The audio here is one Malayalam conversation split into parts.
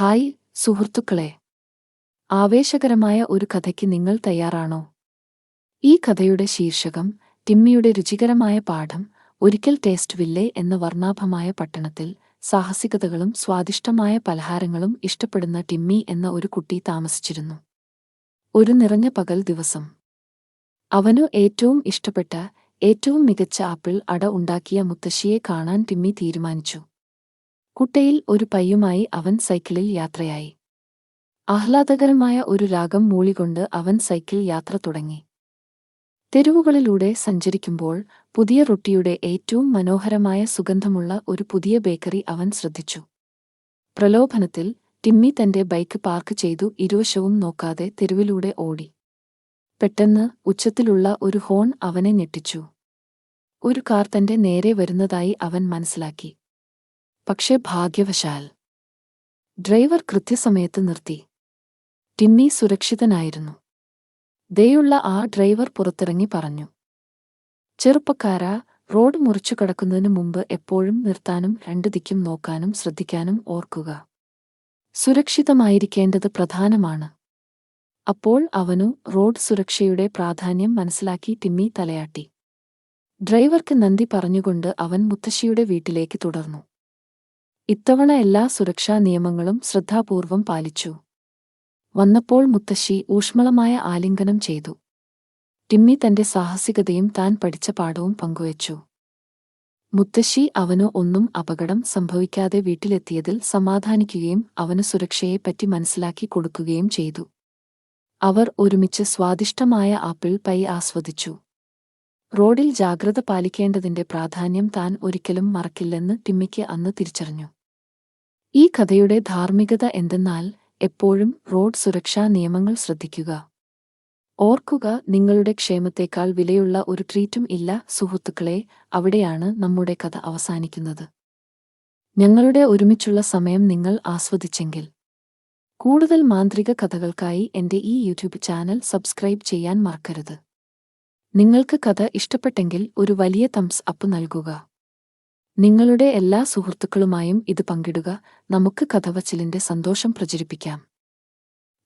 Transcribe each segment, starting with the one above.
ഹായ് സുഹൃത്തുക്കളെ. ആവേശകരമായ ഒരു കഥയ്ക്ക് നിങ്ങൾ തയ്യാറാണോ? ഈ കഥയുടെ ശീർഷകം ടിമ്മിയുടെ രുചികരമായ പാഠം ഒരിക്കൽ ടേസ്റ്റ് വില്ലേ എന്ന വർണാഭമായ പട്ടണത്തിൽ സാഹസികതകളും സ്വാദിഷ്ടമായ പലഹാരങ്ങളും ഇഷ്ടപ്പെടുന്ന ടിമ്മി എന്ന ഒരു കുട്ടി താമസിച്ചിരുന്നു. ഒരു നിറഞ്ഞ പകൽ ദിവസം. അവനു ഏറ്റവും ഇഷ്ടപ്പെട്ട ഏറ്റവും മികച്ച ആപ്പിൾ അട ഉണ്ടാക്കിയ മുത്തശ്ശിയെ കാണാൻ ടിമ്മി തീരുമാനിച്ചു. കുട്ടയിൽ ഒരു പയ്യുമായി അവൻ സൈക്കിളിൽ യാത്രയായി. ആഹ്ലാദകരമായ ഒരു രാഗം മൂളികൊണ്ട് അവൻ സൈക്കിൾ യാത്ര തുടങ്ങി. തെരുവുകളിലൂടെ സഞ്ചരിക്കുമ്പോൾ പുതിയ റൊട്ടിയുടെ ഏറ്റവും മനോഹരമായ സുഗന്ധമുള്ള ഒരു പുതിയ ബേക്കറി അവൻ ശ്രദ്ധിച്ചു. പ്രലോഭനത്തിൽ ടിമ്മി തന്റെ ബൈക്ക് പാർക്ക് ചെയ്തു ഇരുവശവും നോക്കാതെ തെരുവിലൂടെ ഓടി. പെട്ടെന്ന് ഉച്ചത്തിലുള്ള ഒരു ഹോൺ അവനെ ഞെട്ടിച്ചു. ഒരു കാർ തന്റെ നേരെ വരുന്നതായി അവൻ മനസ്സിലാക്കി. പക്ഷേ ഭാഗ്യവശാൽ. ഡ്രൈവർ കൃത്യസമയത്ത് നിർത്തി. ടിമ്മി സുരക്ഷിതനായിരുന്നു. ദയുള്ള ആ ഡ്രൈവർ പുറത്തിറങ്ങി പറഞ്ഞു. ചെറുപ്പക്കാര റോഡ് മുറിച്ചു കടക്കുന്നതിനു മുമ്പ് എപ്പോഴും നിർത്താനും രണ്ടു ദിക്കും നോക്കാനും ശ്രദ്ധിക്കാനും ഓർക്കുക. സുരക്ഷിതമായിരിക്കേണ്ടത് പ്രധാനമാണ്. അപ്പോൾ അവനു റോഡ് സുരക്ഷയുടെ പ്രാധാന്യം മനസ്സിലാക്കി ടിമ്മി തലയാട്ടി. ഡ്രൈവർക്ക് നന്ദി പറഞ്ഞുകൊണ്ട് അവൻ മുത്തശ്ശിയുടെ വീട്ടിലേക്ക് തുടർന്നു. ഇത്തവണ എല്ലാ സുരക്ഷാ നിയമങ്ങളും ശ്രദ്ധാപൂർവം പാലിച്ചു. വന്നപ്പോൾ മുത്തശ്ശി ഊഷ്മളമായ ആലിംഗനം ചെയ്തു. ടിമ്മി തന്റെ സാഹസികതയും താൻ പഠിച്ച പാഠവും പങ്കുവച്ചു. മുത്തശ്ശി അവനു ഒന്നും അപകടം സംഭവിക്കാതെ വീട്ടിലെത്തിയതിൽ സമാധാനിക്കുകയും അവന് സുരക്ഷയെപ്പറ്റി മനസ്സിലാക്കി കൊടുക്കുകയും ചെയ്തു. അവർ ഒരുമിച്ച് സ്വാദിഷ്ടമായ ആപ്പിൾ പൈ ആസ്വദിച്ചു. റോഡിൽ ജാഗ്രത പാലിക്കേണ്ടതിന്റെ പ്രാധാന്യം താൻ ഒരിക്കലും മറക്കില്ലെന്ന് ടിമ്മിക്ക് അന്ന് തിരിച്ചറിഞ്ഞു. ഈ കഥയുടെ ധാർമ്മികത എന്തെന്നാൽ എപ്പോഴും റോഡ് സുരക്ഷാ നിയമങ്ങൾ ശ്രദ്ധിക്കുക. ഓർക്കുക നിങ്ങളുടെ ക്ഷേമത്തേക്കാൾ വിലയുള്ള ഒരു ട്രീറ്റും ഇല്ല സുഹൃത്തുക്കളെ. അവിടെയാണ് നമ്മുടെ കഥ അവസാനിക്കുന്നത്. ഞങ്ങളുടെ ഒരുമിച്ചുള്ള സമയം നിങ്ങൾ ആസ്വദിച്ചെങ്കിൽ. കൂടുതൽ മാന്ത്രിക കഥകൾക്കായി എന്റെ ഈ യൂട്യൂബ് ചാനൽ സബ്സ്ക്രൈബ് ചെയ്യാൻ മറക്കരുത്. നിങ്ങൾക്ക് കഥ ഇഷ്ടപ്പെട്ടെങ്കിൽ ഒരു വലിയ തംസ് അപ്പ് നൽകുക. നിങ്ങളുടെ എല്ലാ സുഹൃത്തുക്കളുമായും ഇത് പങ്കിടുക. നമുക്ക് കഥവച്ചിലിന്റെ സന്തോഷം പ്രചരിപ്പിക്കാം.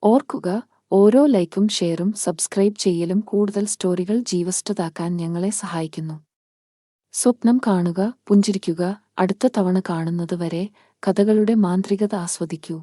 ഓർക്കുക ഓരോ ലൈക്കും ഷെയറും സബ്സ്ക്രൈബ് ചെയ്യലും കൂടുതൽ സ്റ്റോറികൾ ജീവസ്റ്റതാക്കാൻ ഞങ്ങളെ സഹായിക്കുന്നു. സ്വപ്നം കാണുക പുഞ്ചിരിക്കുക അടുത്ത തവണ കാണുന്നത് വരെ കഥകളുടെ മാന്ത്രികത ആസ്വദിക്കൂ.